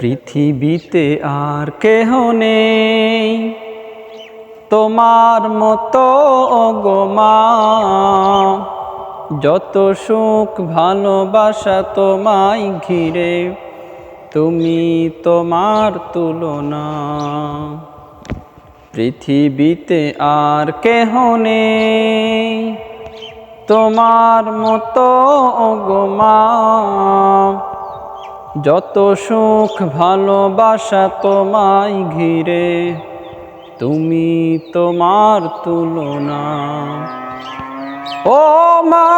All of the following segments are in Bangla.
পৃথিবীতে আর কেহ নেই। তোমার মতো গোমা যত সুখ ভালোবাসা তোমায় ঘিরে, তুমি তোমার তুলনা। পৃথিবীতে আর কেহ নেই। তোমার মতো গোমা যত সুখ ভালোবাসা তোমায় ঘিরে, তুমি তোমার তুলনা। ও মা,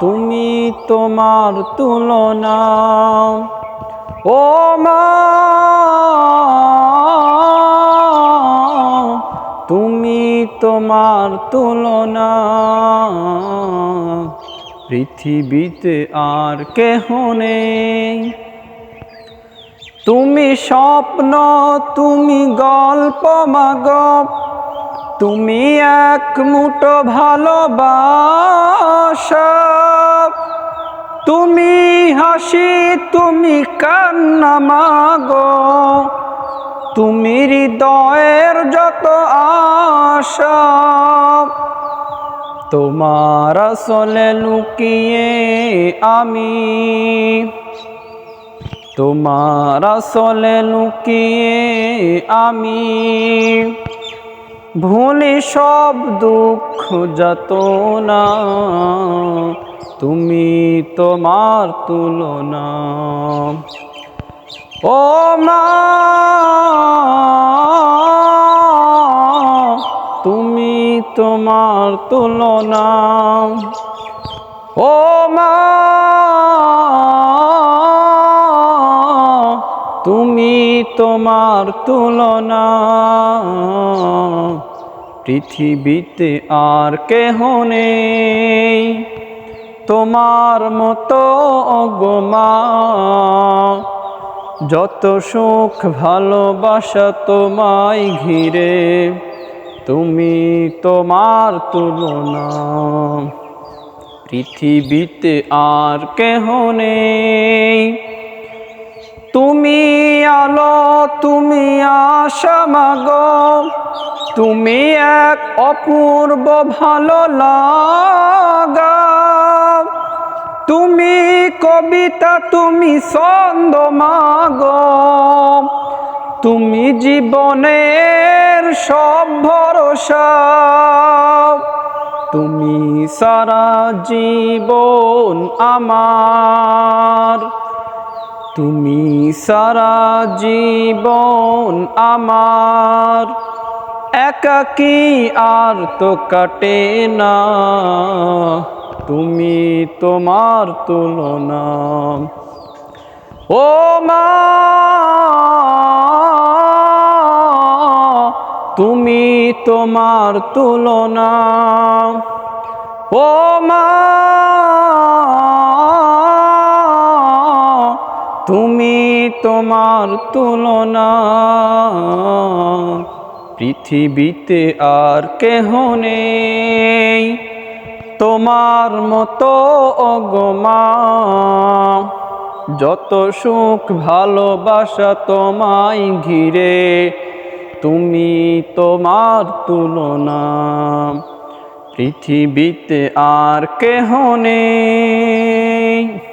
তুমি তোমার তুলনা। ও মা, তুমি তোমার তুলনা। পৃথিবীতে আর কেহ নেই। তুমি স্বপ্ন, তুমি গল্প মাগ, তুমি এক মুঠো ভালোবাসা। তুমি হাসি, তুমি কান্না মাগো, তুমি হৃদয়ের যত আশা। তোমার আসলে লুকিয়ে আমি। তোমার আসলে লুকিয়ে আমি। ভুলি সব দুঃখ যত না তুমি তোমার তুলনা। ও মা, তুমি তোমার তুলনা। ও মা, তুমি তোমার তুলনা। পৃথিবীতে আর কেহ নেই। তোমার মতো গোমা যত সুখ ভালোবাসা তোমায় ঘিরে তুমি তোমার তুলনা। পৃথিবীতে আর কেহ নেই। তুমি আলো, তুমি আশা মাগো। তুমি এক অপূর্ব ভালো লাগা। তুমি কবিতা, তুমি ছন্দ মাগো। তুমি জীবনের সব ভরসা, তুমি সারা জীবন আমার। তুমি সারা জীবন আমার। একাকি আর তো কাটে না, তুমি তোমার তুলনা। ও মা তুমি তোমার তুলনা। ও মা, তুমি তোমার তুলনা। পৃথিবীতে আর কেহ নেই তোমার মতো অগমা। যত সুখ ভালোবাসা তোমায় ঘিরে তুমি তোমার তুলনা। পৃথিবীতে আর কেহ নেই।